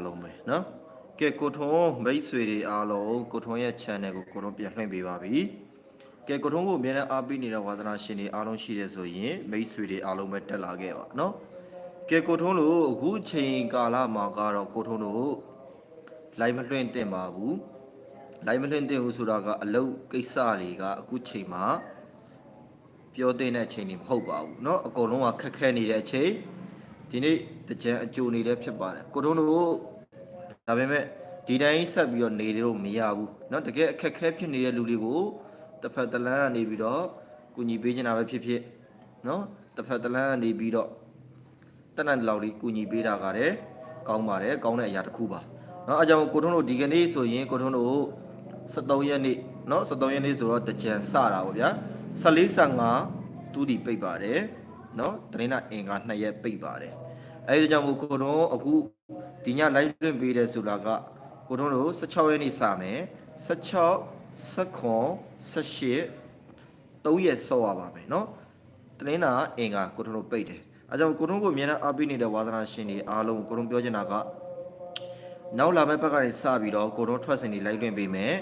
အားလုံးပဲเนาะကဲကိုထွန်းမိတ်ဆွေတွေအားလုံးကိုထွန်းရဲ့ channel ကိုကိုထွန်းပြန်လှည့်ပေးပါပြီကဲကိုထွန်းကိုအများနဲ့အားပေးနေတဲ့ဝါသနာရှင်တွေအားလုံးရှိတယ်ဆိုရင်မိတ်ဆွေတွေအားလုံးပဲတက်လာခဲ့ပါเนาะကဲကိုထွန်းတို့အခုချိန်ကာလမှာကတော့ကိုထွန်းတို့ live မလွှင့်တင်ပါဘူး live မလွှင့်တင်ဘူးဆိုတာကအလုတ်ကိစ္စတွေကအခုချိန်မှာပြောတဲ့အချိန်တွေမဟုတ်ပါဘူးเนาะအကုန်လုံးကခက်ခဲနေတဲ့အချိန်ဒီနေ့တကြံအကြိုနေလည်းဖြစ်ပါတယ်ကိုထွန်းတို့ ဒါပေမဲ့ဒီတိုင်းဆက်ပြီးတော့နေလို့မရဘူးเนาะတကယ်အခက်ခဲဖြစ်နေတဲ့လူတွေကိုတစ်ဖက်တစ်လမ်းကနေပြီးတော့ကူညီပေးချင်တာပဲဖြစ်ဖြစ်เนาะတစ်ဖက်တစ်လမ်းကနေပြီးတော့ တက်တဲ့လောက်လေးကူညီပေးတာကလည်းကောင်းပါတယ်ကောင်းတဲ့အရာတစ်ခုပါเนาะအဲကြောင့်ကိုထွန်းတို့ဒီကနေ့ဆိုရင်ကိုထွန်းတို့73ရက်နေ့เนาะ73ရက်နေ့ဆိုတော့တကြံစတာပေါ့ဗျာ14 15တူဒီပိတ်ပါတယ်เนาะတရင်နာအင်္ဂါ2ရက်ပိတ်ပါတယ်အဲဒီကြောင့်မို့ကိုထွန်းအခု ဒီည live လွှင့်ပေးတယ်ဆိုတာကကိုထွန်းတို့16ရက်နေ့စမယ်16 19 18 3ရက်ဆော့ရပါမယ်เนาะ တနင်္လာအင်္ဂါကိုထုံးတို့ပိတ်တယ်အဲကြောင့်ကိုထုံးကိုအများနဲ့အားပေးနေတဲ့ဝါသနာရှင်တွေအားလုံးကိုထုံးပြောချင်တာကနောက်လာမယ့်ဘက်ကနေစပြီးတော့ကိုထုံးထွက်စင်တွေလိုက်လွှင့်ပေးမယ်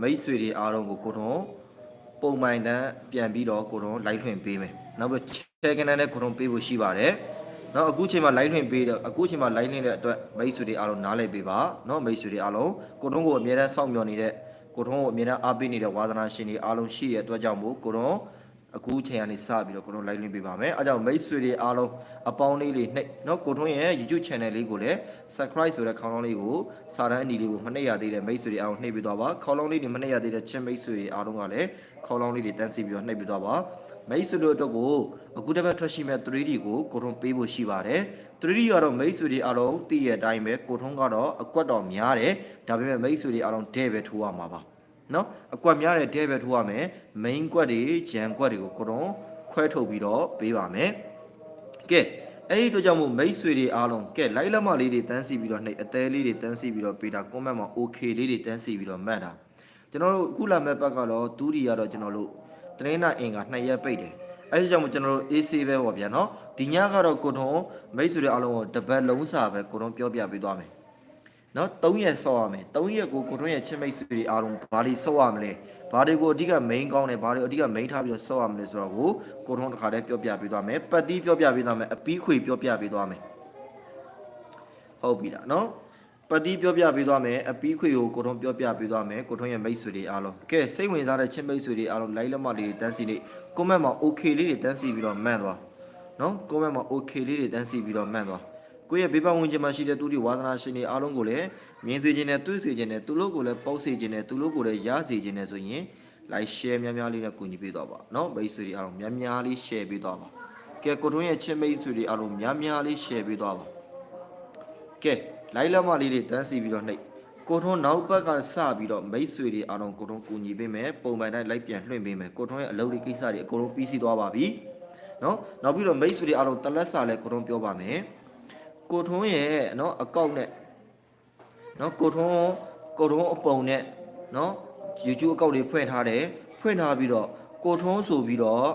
မိတ်ဆွေတွေအားလုံးကိုကိုထုံးပုံမှန်တန်းပြန်ပြီးတော့ကိုထုံးလိုက်လွှင့်ပေးမယ်နောက်ပြီးချဲကနေနဲ့ကိုထုံးပေးဖို့ရှိပါတယ် နော်အခုချိန်မှာ live လွှင့်ပေးတော့အခုချိန်မှာ live လွှင့်တဲ့အတွက်မိတ်ဆွေတွေအားလုံးနားလည်ပေးပါနော်မိတ်ဆွေတွေအားလုံးကိုထုံးကိုအများနဲ့စောင့်မျှော်နေတဲ့ကိုထုံးကိုအများနဲ့အားပေးနေတဲ့ဝါသနာရှင်တွေအားလုံးရှိတဲ့အတွက်ကြောင့်မို့ကိုထုံး အခုချိန်ကနေစပြီးတော့ကိုတို့ live link ပေးပါမယ်အဲကြောင့်မိတ်ဆွေတွေအားလုံးအပေါင်းလေးတွေနှိပ်နော်ကိုထွန်းရဲ့ YouTube channel လေးကိုလည်း subscribe ဆိုတဲ့ခေါင်းလောင်းလေးကိုစာတန်းအနီလေးကိုမနှိပ်ရသေးတဲ့မိတ်ဆွေတွေအားလုံးနှိပ်ပေးသွားပါခေါင်းလောင်းလေးတွေမနှိပ်ရသေးတဲ့ချင်းမိတ်ဆွေတွေအားလုံးကလည်းခေါင်းလောင်းလေးတွေတန်းစီပြီးတော့နှိပ်ပေးသွားပါမိတ်ဆွေတို့အတွက်ကိုအခုတစ်ပတ်ထွက်ရှိမဲ့ 3D ကိုကိုထွန်းပေးဖို့ရှိပါတယ် 3D ကတော့မိတ်ဆွေတွေအားလုံးတည်ရတဲ့အတိုင်းပဲကိုထွန်းကတော့အကွက်တော်များတယ်ဒါပေမဲ့မိတ်ဆွေတွေအားလုံးတဲ့ပဲထိုးရမှာပါ နော်အကွက်များတဲ့တဲပဲထိုးရမယ် main ကွက်တွေဂျန်ကွက်တွေကိုကိုတော့ခွဲထုတ်ပြီးတော့ပေးပါမယ်ကဲအဲ့ဒီတို့ကြောင့်မို့မိတ်ဆွေတွေအားလုံးကဲလိုက်လက်မလေးတွေတန်းစီပြီးတော့နှိပ်အသေးလေးတွေတန်းစီပြီးတော့ပေးတာ comment မှာ okay လေးတွေတန်းစီပြီးတော့မှတ်တာကျွန်တော်တို့အခုလာမဲ့ဘက်ကတော့ဒူးရီကတော့ကျွန်တော်တို့တနင်္လာအင်္ဂါ2ရက်ပိတ်တယ်အဲ့ဒီကြောင့်မို့ကျွန်တော်တို့ AC ပဲပေါ့ဗျာနော်ဒီညကတော့ကိုထုံမိတ်ဆွေတွေအားလုံးကိုတပတ်လုံးစာပဲကိုထုံပြောပြပေးသွားမယ် နော်3ရက်ဆော့ရမယ်3ရက်ကိုကိုထွန်းရဲ့ချစ်မိတ်ဆွေတွေအားလုံးဘာတွေဆော့ရမလဲဘာတွေကိုအဓိက main ကောင်းတယ်ဘာတွေအဓိက main ထားပြီးတော့ဆော့ရမလဲဆိုတော့ကိုကိုထွန်းတစ်ခါတည်းပြောပြပေးသွားမယ်ပတ်တီးပြောပြပေးသွားမယ်အပီးခွေပြောပြပေးသွားမယ်ဟုတ်ပြီလားနော်ပတ်တီးပြောပြပေးသွားမယ်အပီးခွေကိုကိုထွန်းပြောပြပေးသွားမယ်ကိုထွန်းရဲ့မိတ်ဆွေတွေအားလုံးကဲစိတ်ဝင်စားတဲ့ချစ်မိတ်ဆွေတွေအားလုံး like လက်မလေးတွေတန်းစီနေ comment မှာ okay လေးတွေတန်းစီပြီးတော့မှန်သွားနော် comment မှာ okay လေးတွေတန်းစီပြီးတော့မှန်သွား ကိုယ့်ရဲ့ဘေးပတ်ဝန်းကျင်မှာရှိတဲ့သူတွေဝါသနာရှင်တွေအားလုံးကိုလည်းမြင်စေခြင်းနဲ့တွေ့စေခြင်းနဲ့သူတို့ကိုလည်းပေါက်စေခြင်းနဲ့သူတို့ကိုလည်းရစေခြင်းနဲ့ဆိုရင် like share များများလေးနဲ့ကူညီပေးတော့ပါเนาะမိတ်ဆွေတွေအားလုံးများများလေး share ပေးတော့ပါကဲကိုထွန်းရဲ့ချစ်မိတ်ဆွေတွေအားလုံးများများလေး share ပေးတော့ပါကဲ like လက်မလေးတွေတန်းစီပြီးတော့နှိပ်ကိုထွန်းနောက်ဘက်ကစပြီးတော့မိတ်ဆွေတွေအားလုံးကိုထွန်းကူညီပေးမယ်ပုံမှန်တိုင်း like ပြန်လွှင့်ပေးမယ်ကိုထွန်းရဲ့အလုပ်လေးကိစ္စတွေအကုန်လုံးပြီးစီးသွားပါပြီเนาะနောက်ပြီးတော့မိတ်ဆွေတွေအားလုံးတလက်စာလည်းကိုထွန်းပြောပါမယ် ကိုထွန်းရဲ့နော်အကောင့်နဲ့နော်ကိုထွန်းကိုထွန်းအပုံနဲ့နော် YouTube အကောင့်တွေဖွင့်ထားတယ်ဖွင့်ထားပြီးတော့ကိုထွန်းဆိုပြီးတော့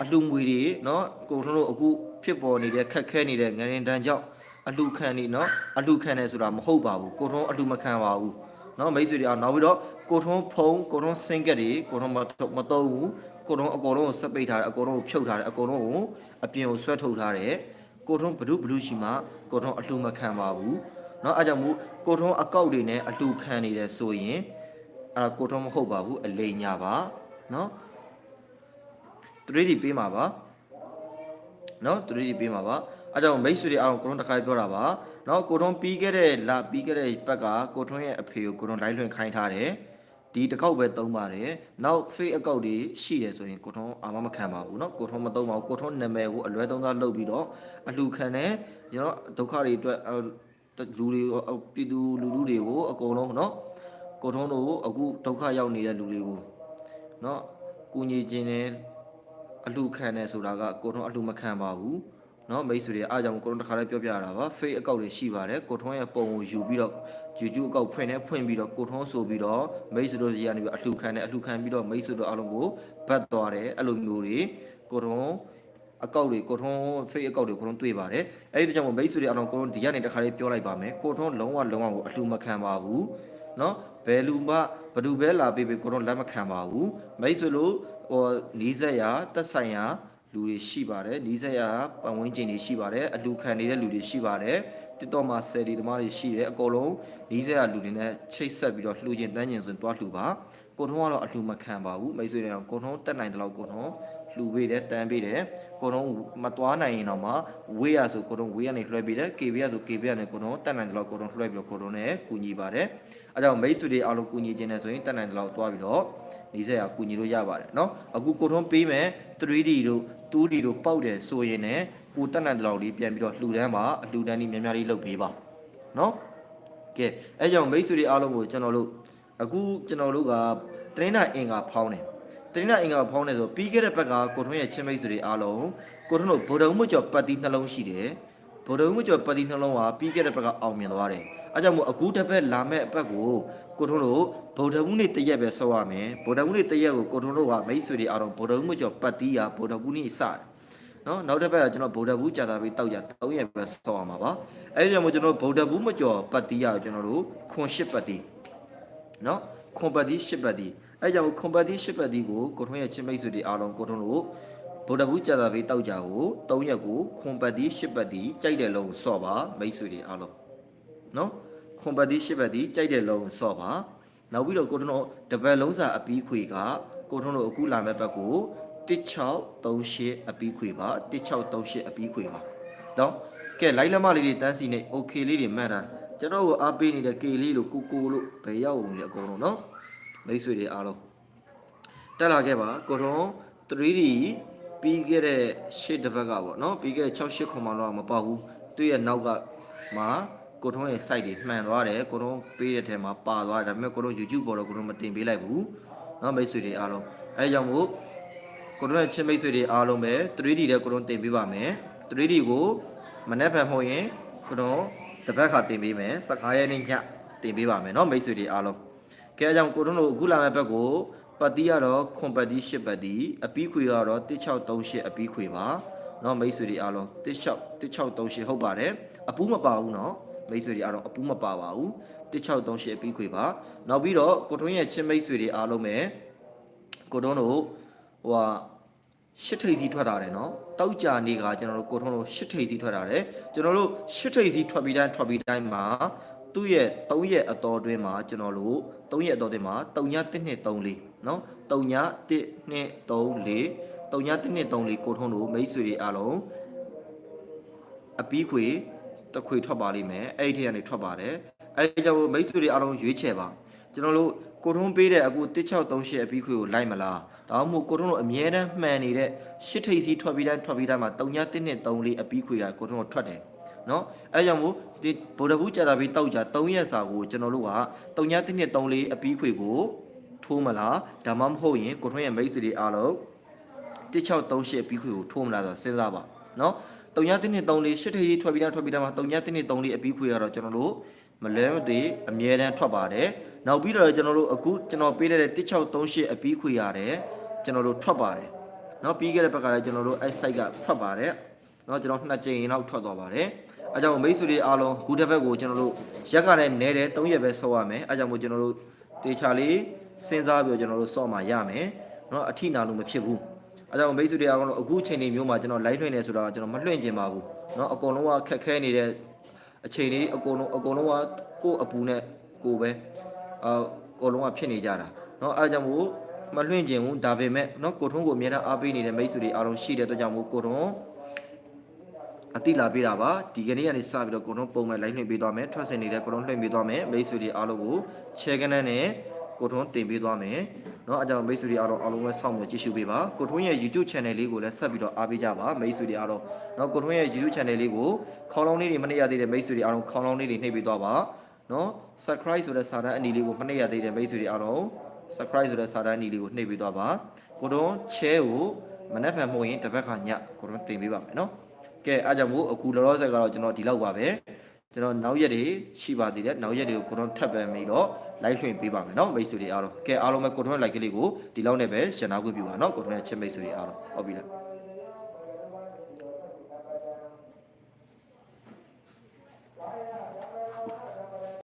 အလှငွေတွေနော်ကိုထွန်းတို့အခုဖြစ်ပေါ်နေတဲ့ခက်ခဲနေတဲ့ငရင်တန်ကြောင့်အလှခံနေနော်အလှခံနေဆိုတာမဟုတ်ပါဘူးကိုထွန်းအလှမခံပါဘူးနော်မိတ်ဆွေတွေအောင်နောက်ပြီးတော့ကိုထွန်းဖုံးကိုထွန်းစင်ကက်တွေကိုထွန်းမမတော့ဘူးကိုထွန်းအကုန်လုံးကိုစပိတ်ထားတယ်အကုန်လုံးကိုဖြုတ်ထားတယ်အကုန်လုံးကိုအပြင်ကိုဆွဲထုတ်ထားတယ် ကိုထုံးဘဒုဘဒုရှိမှကိုထုံးအလှမခံပါဘူးเนาะအဲကြောင့်မို့ကိုထုံးအကောက်တွေနဲ့အလှခံနေတယ်ဆိုရင်အဲ့ဒါကိုထုံးမဟုတ်ပါဘူးအလိမ်ညာပါเนาะ 3D ပေးမှာပါเนาะ 3D ပေးမှာပါအဲကြောင့်မိတ်ဆွေတွေအားလုံးကိုထုံးတစ်ခါပြောတာပါเนาะကိုထုံးပြီးခဲ့တဲ့လာပြီးခဲ့တဲ့ဘက်ကကိုထုံးရဲ့အဖေကိုကိုထုံး live လွှင့်ခိုင်းထားတယ် ဒီတစ်ခေါက်ပဲသုံးပါတယ်နောက် fake account တွေရှိတယ်ဆိုရင်ကိုထုံးအာမမခံပါဘူးเนาะကိုထုံးမသုံးပါဘူးကိုထုံးနာမည်ကိုအလွဲသုံးစားလုပ်ပြီးတော့အလှခံတယ်ကျွန်တော်ဒုက္ခတွေအတွက်အဲလူတွေပြည်သူလူလူတွေကိုအကုန်လုံးเนาะကိုထုံးတို့အခုဒုက္ခရောက်နေတဲ့လူတွေကိုเนาะကူညီခြင်းနဲ့အလှခံတယ်ဆိုတာကကိုထုံးအလှမခံပါဘူး နော်မိတ်ဆွေတွေအားကြောင့်ကိုရုံးတစ်ခါလည်းပြောပြရတာပါ fake account တွေရှိပါတယ်ကိုထွန်းရဲ့ပုံကိုယူပြီးတော့ YouTube account ဖွင့်နေဖွင့်ပြီးတော့ကိုထွန်းဆိုပြီးတော့မိတ်ဆွေတို့ကြီးကနေပြီးအလှခံတယ်အလှခံပြီးတော့မိတ်ဆွေတို့အားလုံးကိုဗတ်သွားတယ်အဲ့လိုမျိုးတွေကိုထွန်းအကောက်တွေကိုထွန်း fake အကောက်တွေကိုထွန်းတွေ့ပါတယ်အဲ့ဒီကြောင့်မိတ်ဆွေတွေအားလုံးကိုထွန်းဒီကနေတစ်ခါလေးပြောလိုက်ပါမယ်ကိုထွန်းလုံးဝလုံးဝကိုအလှမခံပါဘူးနော်ဘယ်လူမှဘသူပဲလာပေးပေးကိုထွန်းလက်မခံပါဘူးမိတ်ဆွေတို့ဟိုနီးစက်ရာတက်ဆိုင်ရာ လူတွေရှိပါတယ်နီးစက်ရပတ်ဝန်းကျင်တွေရှိပါတယ်အလူခံနေတဲ့လူတွေရှိပါတယ်တစ်တော့မှာဆယ်ဒီသမားတွေရှိတယ်အကုန်လုံးနီးစက်ရလူတွေနဲ့ချိတ်ဆက်ပြီးတော့လှူကျင်တန်းကျင်ဆိုရင်တွားလှူပါကိုထွန်းကတော့အလှမခံပါဘူးမိတ်ဆွေတွေကတော့ကိုထွန်းတက်နိုင်တဲ့လောက်ကိုထွန်း လှူပေးတယ်တန်းပေးတယ်ကိုတော့မသွားနိုင်ရင်တော့မှဝေးရဆိုကိုတော့ဝေးရနေလွှဲပေးတယ် KB ရဆို KB ရနေကိုတော့တက်နိုင်တယ်လို့ကိုတော့လွှဲပြီးတော့ကိုတော့ ਨੇ ကူညီပါတယ်အဲကြောင့်မိတ်ဆွေတွေအားလုံးကူညီခြင်းနဲ့ဆိုရင်တက်နိုင်တယ်လို့သွားပြီးတော့နေဆက်ရကူညီလို့ရပါတယ်เนาะအခုကိုတော့ပေးမယ် 3D တို့ တူးဒီတို့ပောက်တယ်ဆိုရင်လည်းကိုတက်နိုင်တဲ့လောက်လေးပြန်ပြီးတော့လှူဒန်းပါအလှူဒန်းလေးများများလေးလုပ်ပေးပါနော်ကဲအဲကြောင့်မိတ်ဆွေတွေအားလုံးကိုကျွန်တော်တို့အခုကျွန်တော်တို့ကတရင်းနာအင်္ဂါဖောင်းတယ်တရင်းနာအင်္ဂါဖောင်းတယ်ဆိုပြီးခဲ့တဲ့ဘက်ကကိုထွန်းရဲ့ချင်းမိတ်ဆွေတွေအားလုံးကိုထွန်းတို့ဗုဒ္ဓမှုကျော်ပတ်တိနှလုံးရှိတယ် ဗုဒ္ဓဦးမကျော်ပတ်တီနှလုံးကပြီးခဲ့တဲ့ဘက်ကအောင်မြင်သွားတယ်အဲကြောင့်မို့အခုတစ်ပတ်လာမဲ့အပတ်ကိုကိုထွန်းတို့ဗုဒ္ဓဦးနေ့တရက်ပဲဆောက်ရမယ်ဗုဒ္ဓဦးနေ့တရက်ကိုကိုထွန်းတို့ကမိတ်ဆွေတွေအားလုံးဗုဒ္ဓဦးမကျော်ပတ်တီးရဗုဒ္ဓဦးနေ့စတယ်နော်နောက်တစ်ပတ်ကကျွန်တော်ဗုဒ္ဓဘူးကြာတာပြီးတောက်ကြတောက်ရက်ပဲဆောက်ရမှာပါအဲကြောင့်မို့ကျွန်တော်ဗုဒ္ဓဘူးမကျော်ပတ်တီးရကျွန်တော်တို့ခွန်ရှစ်ပတ်တီးနော်ခွန်ပတ်တီရှစ်ပတ်တီအဲကြောင့်ခွန်ပတ်တီရှစ်ပတ်တီကိုကိုထွန်းရဲ့ချင်းမိတ်ဆွေတွေအားလုံးကိုထွန်းတို့ ဗုဒ္ဓဘူးကြာတာပေးတောက်ကြကို၃ရက်ကိုခွန်ပတ်တီရှစ်ပတ်တီကြိုက်တဲ့လုံးစော့ပါမိတ်ဆွေတွေအားလုံးနော်ခွန်ပတ်တီရှစ်ပတ်တီကြိုက်တဲ့လုံးစော့ပါနောက်ပြီးတော့ကိုထွန်းတို့တပတ်လုံးစာအပီးခွေကကိုထွန်းတို့အခုလာမဲ့ဘက်ကို1638အပီးခွေပါ1638အပီးခွေပါနော်ကဲလိုက်လက်မလေးတွေတန်းစီနေ okay လေးတွေမှတ်တာကျွန်တော်ကိုအားပေးနေတဲ့ K လေးလို့ကိုကိုလို့ဘယ်ရောက်ဝင်လဲအကုန်လုံးနော်မိတ်ဆွေတွေအားလုံးတက်လာခဲ့ပါကိုတော့ 3D ပြီးခဲ့တဲ့ရှစ်တစ်ပတ်ကပေါ့နော်ပြီးခဲ့တဲ့6 8ခုမှတော့မပေါက်ဘူးသူ့ရဲ့နောက်ကမှာကိုထုံးရဲ့ site တွေမှန်သွားတယ်ကိုထုံးပေးတဲ့ထဲမှာပါသွားတယ်ဒါပေမဲ့ကိုထုံး YouTube ပေါ်တော့ကိုထုံးမတင်ပေးလိုက်ဘူးနော်မိတ်ဆွေတွေအားလုံးအဲကြောင့်မို့ကိုထုံးရဲ့ချင်းမိတ်ဆွေတွေအားလုံးပဲ 3D တဲ့ကိုထုံးတင်ပေးပါမယ် 3D ကိုမနေ့ဖန်မဟုတ်ရင်ကိုထုံးတပတ်ခါတင်ပေးမယ်15ရက်နေ့ညတင်ပေးပါမယ်နော်မိတ်ဆွေတွေအားလုံးကဲအကြောင်းကိုထုံးတို့အခုလာမဲ့ဘက်ကို ပတ်တီကတော့ခွန်ပတ်တီရှစ်ပတ်တီအပီးခွေကတော့1638အပီးခွေပါเนาะမိတ်ဆွေတွေအားလုံး16 1638ဟုတ်ပါတယ်အပူးမပါဘူးเนาะမိတ်ဆွေတွေအားလုံးအပူးမပါပါဘူး1638အပီးခွေပါနောက်ပြီးတော့ကိုထွန်းရဲ့ချင်းမိတ်ဆွေတွေအားလုံးပဲကိုထွန်းတို့ဟိုဟာရှစ်ထိပ်စီထွက်တာတယ်เนาะတောက်ကြနေကကျွန်တော်တို့ကိုထွန်းတို့ရှစ်ထိပ်စီထွက်တာတယ်ကျွန်တော်တို့ရှစ်ထိပ်စီထွက်ပြီးတိုင်းထွက်ပြီးတိုင်းမှာ သူ့ရဲ့၃ရက်အတော်တွင်းမှာကျွန်တော်တို့၃ရက်အတော်တွင်းမှာ၃ည၁နှစ်၃လေးနော်၃ည၁နှစ်၃လေး၃ည၁နှစ်၃လေးကိုထုံးတို့မိတ်ဆွေတွေအားလုံးအပီးခွေတခွေထွက်ပါလိမ့်မယ်အဲ့ဒီကနေထွက်ပါတယ်အဲ့ဒီကြောင့်မိတ်ဆွေတွေအားလုံးရွေးချယ်ပါကျွန်တော်တို့ကိုထုံးပေးတဲ့အခု1638အပီးခွေကိုလိုက်မလားဒါမှမဟုတ်ကိုထုံးတို့အမြဲတမ်းမှန်နေတဲ့ရှစ်ထိပ်စီးထွက်ပြီးတိုင်းထွက်ပြီးတိုင်းမှာ၃ည၁နှစ်၃လေးအပီးခွေကကိုထုံးတို့ထွက်တယ် နော်အဲကြောင့်မို့ဒီဗုဒ္ဓဘူးကြာတာပြီးတောက်ကြ3ရက်စာကိုကျွန်တော်တို့က3ည1နှစ်34အပီးခွေကိုထိုးမလားဒါမှမဟုတ်ရင်ကိုထွန်းရဲ့မိတ်ဆွေတွေအားလုံး1638အပီးခွေကိုထိုးမလားဆိုစဉ်းစားပါနော်တုံညတင်းနဲ့တုံလေးရှစ်ထရေးထွက်ပြီးတော့ထွက်ပြီးတော့မှတုံညတင်းနဲ့တုံလေးအပြီးခွေကတော့ကျွန်တော်တို့မလဲမသေးအမြဲတမ်းထွက်ပါတယ်နောက်ပြီးတော့ကျွန်တော်တို့အခုကျွန်တော်ပေးတဲ့1638အပြီးခွေရတယ်ကျွန်တော်တို့ထွက်ပါတယ်နော်ပြီးခဲ့တဲ့ဘက်ကလည်းကျွန်တော်တို့အဲ့ site ကထွက်ပါတယ်နော်ကျွန်တော်နှစ်ကြိမ်လောက်ထွက်သွားပါတယ် အဲကြောင့်မိတ်ဆွေတွေအားလုံးဂူတစ်ဘက်ကိုကျွန်တော်တို့ရက်ကနေနဲတယ်၃ရက်ပဲဆော့ရမယ်အဲကြောင့်မို့ကျွန်တော်တို့တေချာလေးစဉ်းစားပြီးတော့ကျွန်တော်တို့ဆော့မှရမယ်နော်အထိနာလို့မဖြစ်ဘူးအဲကြောင့်မိတ်ဆွေတွေအားလုံးအခုချိန်နေမျိုးမှာကျွန်တော် live လွှင့်နေဆိုတော့ကျွန်တော်မလွှင့်ကျင်ပါဘူးနော်အကုန်လုံးကခက်ခဲနေတဲ့အချိန်လေးအကုန်လုံးအကုန်လုံးကကိုယ့်အပူနဲ့ကိုယ်ပဲအကုန်လုံးကဖြစ်နေကြတာနော်အဲကြောင့်မို့မလွှင့်ကျင်ဘူးဒါပေမဲ့နော်ကိုထုံးကိုအများအားပေးနေတဲ့မိတ်ဆွေတွေအားလုံးရှိတဲ့အတွက်ကြောင့်မို့ကိုထုံး အတိလာပေးတာပါဒီကနေ့ကနေစပြီးတော့ကိုထုံးပုံမဲ့ live လွှင့်ပေးသွားမယ်ထွက်စင်နေတဲ့ကိုထုံးလွှင့်ပေးသွားမယ်မိတ်ဆွေတွေအားလုံးကို share ကနန်းနဲ့ကိုထွန်းတင်ပေးသွားမယ်เนาะအကြောင်းမိတ်ဆွေတွေအားလုံးအားလုံးပဲစောင့်မျှော်ကြည့်ရှုပေးပါကိုထွန်းရဲ့ YouTube channel လေးကိုလည်းဆက်ပြီးတော့အားပေးကြပါမိတ်ဆွေတွေအားလုံးเนาะကိုထွန်းရဲ့ YouTube channel လေးကိုခေါင်းလောင်းလေးတွေမနှိပ်ရသေးတဲ့မိတ်ဆွေတွေအားလုံးခေါင်းလောင်းလေးတွေနှိပ်ပေးသွားပါเนาะ subscribe ဆိုတဲ့စာတန်းအနီလေးကိုမနှိပ်ရသေးတဲ့မိတ်ဆွေတွေအားလုံး subscribe ဆိုတဲ့စာတန်းအနီလေးကိုနှိပ်ပေးသွားပါကိုထွန်း share ကိုမနှက်ဖန်မှုရင်တစ်ဘက်ကညကိုထွန်းတင်ပေးပါမယ်เนาะ ကဲအားကြောင့်မို့အခုလောလောဆယ်ကတော့ကျွန်တော်ဒီလောက်ပါပဲကျွန်တော်နောက်ရက်တွေရှိပါသေးတယ်နောက်ရက်တွေကိုကိုထွန်းထပ်ပဲပြီးတော့ live လွှင့်ပေးပါမယ်เนาะမိတ်ဆွေတွေအားလုံးကဲအားလုံးပဲကိုထွန်း like ကလေးကိုဒီလောက်နဲ့ပဲရှင်းနာခွင့်ပြုပါเนาะကိုထွန်းရဲ့ချစ်မိတ်ဆွေတွေအားလုံးဟုတ်ပြီလား